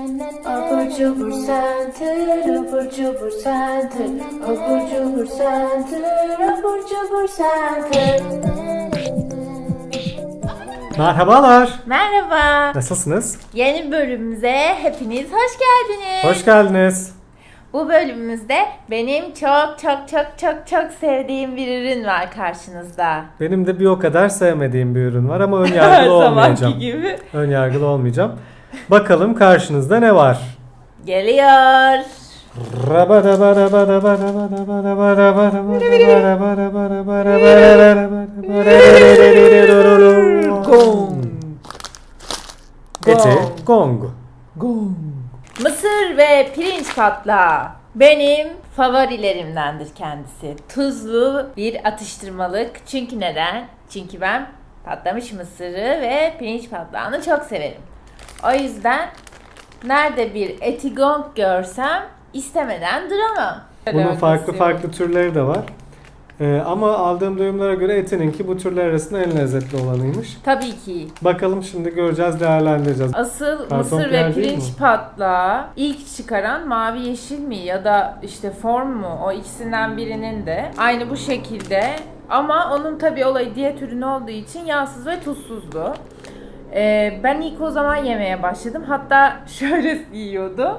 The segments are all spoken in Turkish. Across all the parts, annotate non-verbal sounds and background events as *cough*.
Abur cubur center, abur cubur center, abur cubur center, abur cubur center. Merhabalar. Merhaba. Nasılsınız? Yeni bölümümüze hepiniz hoş geldiniz. Hoş geldiniz. Bu bölümümüzde benim çok çok çok çok çok sevdiğim bir ürün var karşınızda. Benim de bir o kadar sevmediğim bir ürün var ama *laughs* ön yargılı olmayacağım. zamanki gibi. Ön yargılı olmayacağım. Bakalım karşınızda ne var? Geliyor. Gong. Eti gong. Mısır ve pirinç patlağı. Benim favorilerimdendir kendisi. Tuzlu bir atıştırmalık. Çünkü neden? Çünkü ben patlamış mısırı ve pirinç patlağını çok severim. O yüzden nerede bir etigong görsem istemeden duramam. Bunun farklı farklı türleri de var. Ee, ama aldığım duyumlara göre etininki bu türler arasında en lezzetli olanıymış. Tabii ki. Bakalım şimdi göreceğiz, değerlendireceğiz. Asıl Karton mısır ve değil pirinç mi? patlağı ilk çıkaran mavi yeşil mi ya da işte form mu o ikisinden birinin de aynı bu şekilde ama onun tabi olayı diyet ürünü olduğu için yağsız ve tuzsuzdu. Ee, ben ilk o zaman yemeye başladım. Hatta *laughs* şöyle yiyordum.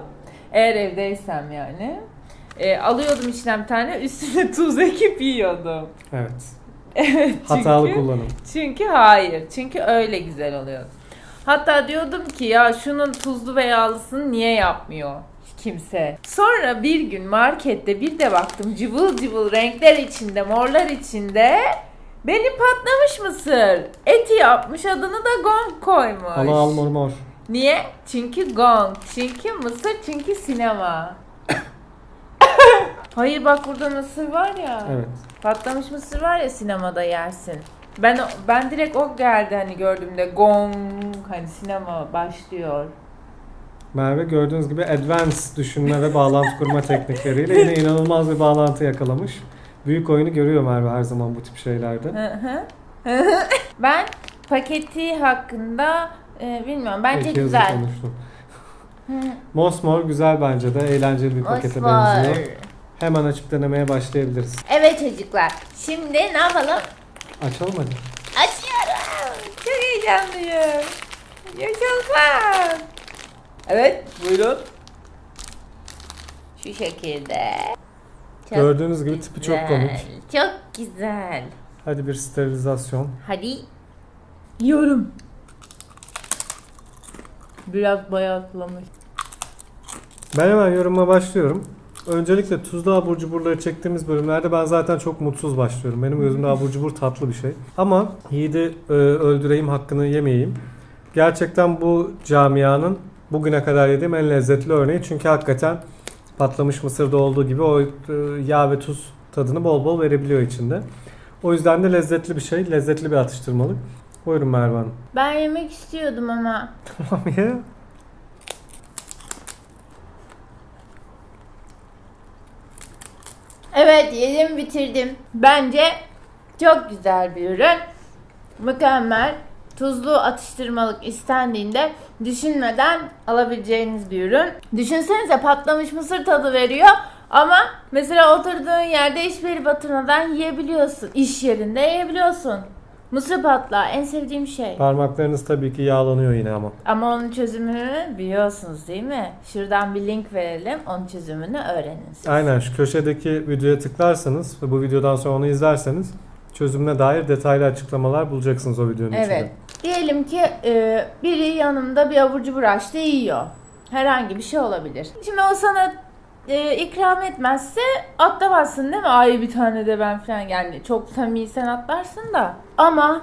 Eğer evdeysem yani. Ee, alıyordum içinden bir tane üstüne *laughs* tuz ekip yiyordum. Evet. *laughs* Evet Hatalı çünkü- kullanım. çünkü hayır. Çünkü öyle güzel oluyor. Hatta diyordum ki ya şunun tuzlu ve yağlısını niye yapmıyor kimse. Sonra bir gün markette bir de baktım cıvıl cıvıl renkler içinde, morlar içinde benim patlamış mısır. Eti yapmış adını da gong koymuş. Al al mor mor. Niye? Çünkü gong. Çünkü mısır çünkü sinema. *coughs* Hayır bak burada mısır var ya. Evet. Patlamış mısır var ya sinemada yersin. Ben ben direkt o geldi hani gördüğümde gong hani sinema başlıyor. Merve gördüğünüz gibi advanced düşünme ve bağlantı kurma *laughs* teknikleriyle yine inanılmaz bir bağlantı yakalamış. Büyük oyunu görüyor Merve her zaman bu tip şeylerde. Hı hı. *laughs* ben paketi hakkında e, bilmiyorum bence hızlı güzel. konuştum. Mosmor güzel bence de eğlenceli bir pakete Osman. benziyor. Hemen açıp denemeye başlayabiliriz. Evet çocuklar. Şimdi ne yapalım? Açalım hadi. Açıyorum. Çok heyecanlıyım. Yaşasın. Evet buyurun. Şu şekilde. Çok Gördüğünüz gibi tipi çok komik. Çok güzel. Hadi bir sterilizasyon. Hadi. Yiyorum. Biraz bayatlamış. Ben hemen yoruma başlıyorum. Öncelikle tuzlu abur cuburları çektiğimiz bölümlerde ben zaten çok mutsuz başlıyorum. Benim gözümde abur cubur tatlı bir şey. Ama Yiğit'i e, öldüreyim hakkını yemeyeyim. Gerçekten bu camianın bugüne kadar yediğim en lezzetli örneği. Çünkü hakikaten patlamış mısırda olduğu gibi o e, yağ ve tuz tadını bol bol verebiliyor içinde. O yüzden de lezzetli bir şey, lezzetli bir atıştırmalık. Buyurun Merve Hanım. Ben yemek istiyordum ama. *laughs* Tamam ya. Evet yedim bitirdim. Bence çok güzel bir ürün. Mükemmel. Tuzlu atıştırmalık istendiğinde düşünmeden alabileceğiniz bir ürün. Düşünsenize patlamış mısır tadı veriyor ama mesela oturduğun yerde hiçbir batırmadan yiyebiliyorsun. İş yerinde yiyebiliyorsun. Mısır patlağı en sevdiğim şey. Parmaklarınız tabii ki yağlanıyor yine ama. Ama onun çözümünü biliyorsunuz değil mi? Şuradan bir link verelim. Onun çözümünü öğrenin. siz. Aynen şu köşedeki videoya tıklarsanız ve bu videodan sonra onu izlerseniz çözümüne dair detaylı açıklamalar bulacaksınız o videonun içinde. Evet. Diyelim ki e, biri yanımda bir abur cubur açtı yiyor. Herhangi bir şey olabilir. Şimdi o sana e, ikram etmezse atlamazsın değil mi? Ay bir tane de ben falan yani çok sen atlarsın da. Ama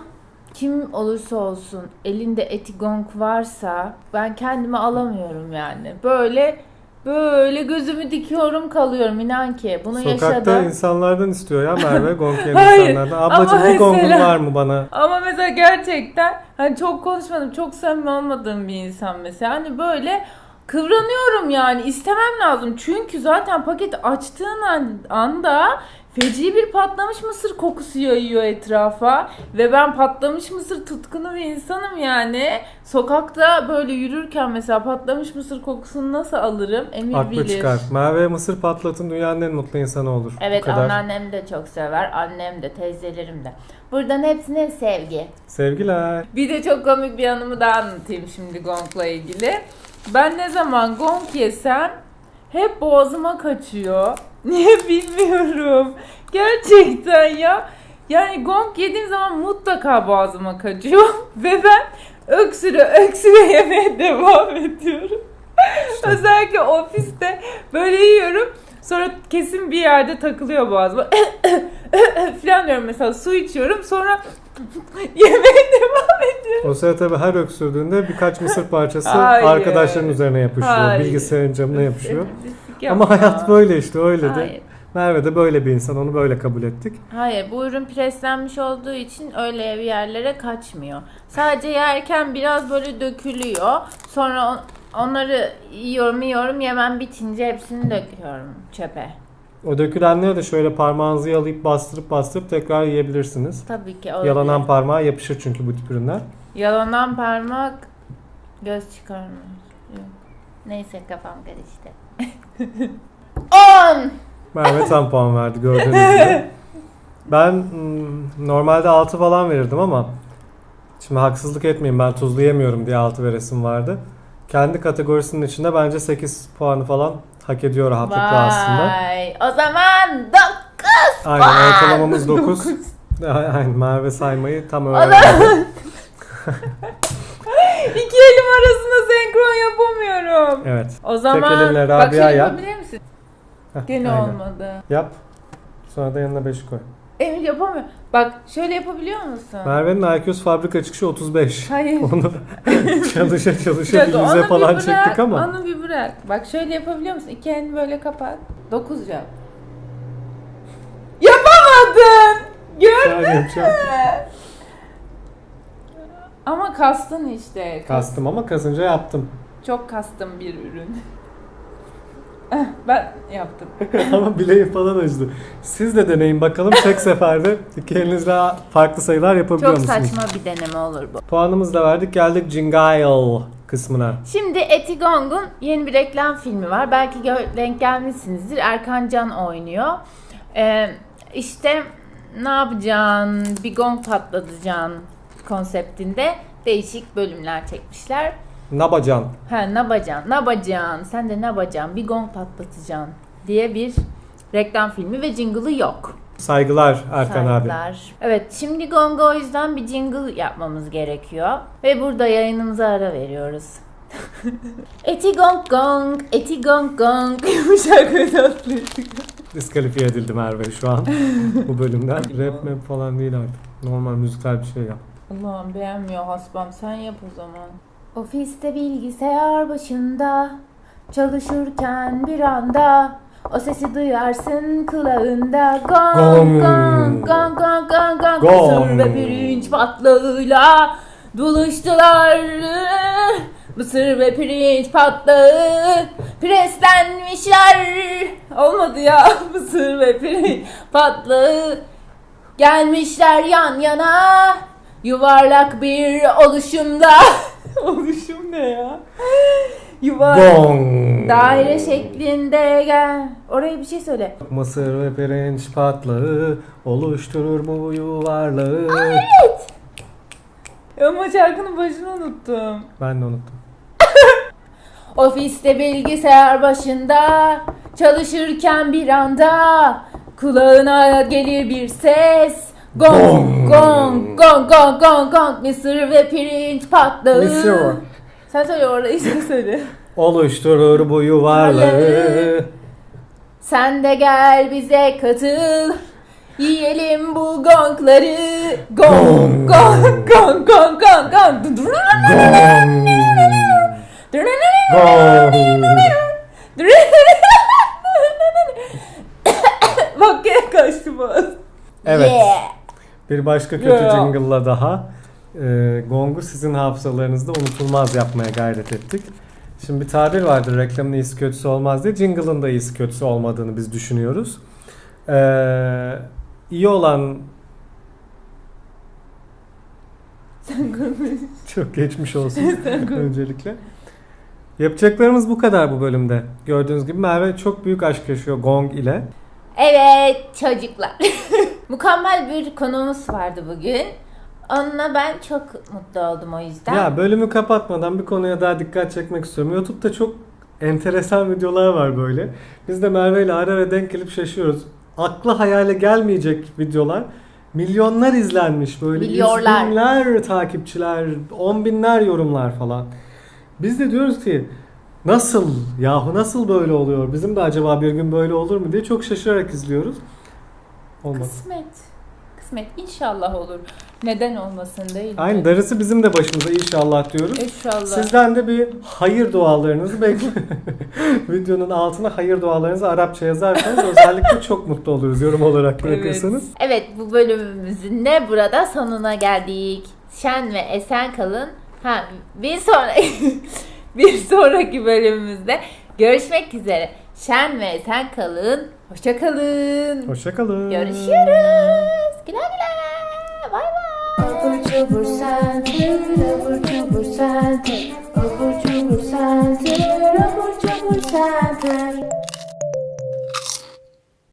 kim olursa olsun elinde etigong varsa ben kendimi alamıyorum yani. Böyle böyle gözümü dikiyorum kalıyorum inan ki. Bunu Sokakta yaşadım. insanlardan istiyor ya Merve *laughs* gong yiyen Hayır, insanlardan. Ablacım ama bir gongun mesela- var mı bana? Ama mesela gerçekten hani çok konuşmadım, çok samimi olmadığım bir insan mesela. Hani böyle kıvranıyorum yani istemem lazım. Çünkü zaten paketi açtığın an- anda Feci bir patlamış mısır kokusu yayıyor etrafa ve ben patlamış mısır tutkunu bir insanım yani. Sokakta böyle yürürken mesela patlamış mısır kokusunu nasıl alırım Emir Aklı bilir. çıkar. Merve mısır patlatın dünyanın en mutlu insanı olur. Bu Evet kadar. anneannem de çok sever, annem de, teyzelerim de. Buradan hepsine sevgi. Sevgiler. Bir de çok komik bir anımı daha anlatayım şimdi gongla ilgili. Ben ne zaman gong yesem hep boğazıma kaçıyor. *laughs* Niye bilmiyorum. Gerçekten ya. Yani gong yediğim zaman mutlaka boğazıma kaçıyor. *laughs* Ve ben öksüre öksüre yemeye devam ediyorum. Özellikle ofiste böyle yiyorum. Sonra kesin bir yerde takılıyor boğazıma. *laughs* falan diyorum mesela su içiyorum. Sonra *laughs* yemeye devam ediyorum. O sırada tabii her öksürdüğünde birkaç mısır parçası *laughs* Hayır. arkadaşların üzerine yapışıyor. Hayır. Bilgisayarın camına yapışıyor. Ama hayat böyle işte öyle de. Hayır. Merve de böyle bir insan. Onu böyle kabul ettik. Hayır bu ürün preslenmiş olduğu için öyle bir yerlere kaçmıyor. Sadece yerken biraz böyle dökülüyor. Sonra on- onları yiyorum yiyorum yemem bitince hepsini döküyorum çöpe. O dökülenleri de şöyle parmağınızı yalayıp bastırıp bastırıp tekrar yiyebilirsiniz. Tabii ki olabilir. Yalanan parmağa yapışır çünkü bu tip ürünler. Yalanan parmak göz. Yok. Neyse kafam karıştı. *laughs* 10 Merve tam *laughs* puan verdi gördüğünüz gibi. Ben hmm, normalde 6 falan verirdim ama şimdi haksızlık etmeyeyim ben tuzlu yemiyorum diye 6 veresim vardı. Kendi kategorisinin içinde bence 8 puanı falan hak ediyor rahatlıkla aslında. Vay. O zaman 9 Aynen ortalamamız *laughs* 9. *laughs* Aynen Merve saymayı tam öğrendi. *laughs* İki elim arasında senkron yapamıyorum. Evet. O zaman elinle bak Rabia şey yap. yapabilir misin? Heh, Gene aynen. olmadı. Yap. Sonra da yanına 5 koy. Emir yapamıyor. Bak şöyle yapabiliyor musun? Merve'nin IQ'su fabrika çıkışı 35. Hayır. *laughs* Onu *laughs* çalışa Bir çalışa bir yüze bir falan bırak, çektik ama. Onu bir bırak. Bak şöyle yapabiliyor musun? İki elini böyle kapat. Dokuz yap. Yapamadın! Gördün mü? Ama kastın işte. Kas- Kastım ama kasınca yaptım. Çok kastım bir ürün. Ben yaptım. *laughs* ama bileğim falan acıdı. Siz de deneyin bakalım tek *laughs* seferde iki elinizle farklı sayılar yapabiliyor Çok musunuz? saçma bir deneme olur bu. Puanımızı da verdik geldik Jingle kısmına. Şimdi Etigong'un yeni bir reklam filmi var. Belki gö- denk gelmişsinizdir. Erkan Can oynuyor. Ee, işte ne yapacaksın, bir gong patlatacaksın konseptinde değişik bölümler çekmişler. Nabacan. Ha ne yapacaksın, ne yapacaksın, sen de ne yapacaksın, bir gong patlatacaksın diye bir reklam filmi ve jingle'ı yok. Saygılar Erkan abi. Saygılar. Evet şimdi Gong'a o yüzden bir jingle yapmamız gerekiyor. Ve burada yayınımıza ara veriyoruz. *laughs* eti gong gong, eti gong gong. *laughs* Yumuşak ve tatlı. Diskalifiye edildi Merve şu an bu bölümden. Rap map falan değil artık. Normal müzikal bir şey yap. Allah'ım beğenmiyor hasbam sen yap o zaman. Ofiste bilgisayar başında çalışırken bir anda o sesi duyarsın kulağında gong Gong. gong gong gong gong. Mısır ve pirinç patlağıyla buluştular Mısır ve pirinç patlağı preslenmişler Olmadı ya *laughs* Mısır ve pirinç patlağı Gelmişler yan yana yuvarlak bir oluşumda. *laughs* Oluşum ne ya? Yuvarlak. Gong. Daire şeklinde gel. Oraya bir şey söyle. Mısır ve pirinç patlağı oluşturur bu yuvarlağı. Ama şarkının başını unuttum. Ben de unuttum. *laughs* Ofiste bilgisayar başında çalışırken bir anda kulağına gelir bir ses. Gong gong gong gong gong gong mısır ve pirinç patlağı. Mısır. Sen söyle orayı sen söyle. Oluşturur bu yuvarlağı. Sen de gel bize katıl. Yiyelim bu gongları. Gong gong gong gong gong gong. Gong. Gong. Bak gene kaçtı bu. Evet. Yeah. Bir başka kötü Yeah. jingle'la daha e, Gong'u sizin hafızalarınızda unutulmaz yapmaya gayret ettik. Şimdi bir tabir vardır reklamın iyisi kötüsü olmaz diye. Jingle'ın da iyisi kötüsü olmadığını biz düşünüyoruz. Ee, iyi olan Sen konuş. çok geçmiş olsun *laughs* öncelikle. Yapacaklarımız bu kadar bu bölümde. Gördüğünüz gibi Merve çok büyük aşk yaşıyor Gong ile. Evet çocuklar. *laughs* Mükemmel bir konuğumuz vardı bugün. Onunla ben çok mutlu oldum o yüzden. Ya bölümü kapatmadan bir konuya daha dikkat çekmek istiyorum. YouTube'da çok enteresan videolar var böyle. Biz de Merve ile ara ara denk gelip şaşıyoruz. Akla hayale gelmeyecek videolar. Milyonlar izlenmiş böyle. Milyonlar. Binler takipçiler, on binler yorumlar falan. Biz de diyoruz ki nasıl yahu nasıl böyle oluyor? Bizim de acaba bir gün böyle olur mu diye çok şaşırarak izliyoruz. Olmadı. Kısmet. Kısmet inşallah olur. Neden olmasın değil mi? Aynı darısı bizim de başımıza inşallah diyoruz. İnşallah. Sizden de bir hayır dualarınızı bekliyorum. *laughs* Videonun altına hayır dualarınızı Arapça yazarsanız özellikle çok mutlu oluruz yorum olarak bırakırsanız. Evet bu bölümümüzün de burada sonuna geldik. Şen ve esen kalın. Ha bir sonra *laughs* bir sonraki bölümümüzde görüşmek üzere. Şen ve sen kalın. Hoşça kalın. Hoşça kalın. Görüşüyoruz. Güle güle. Bay bay.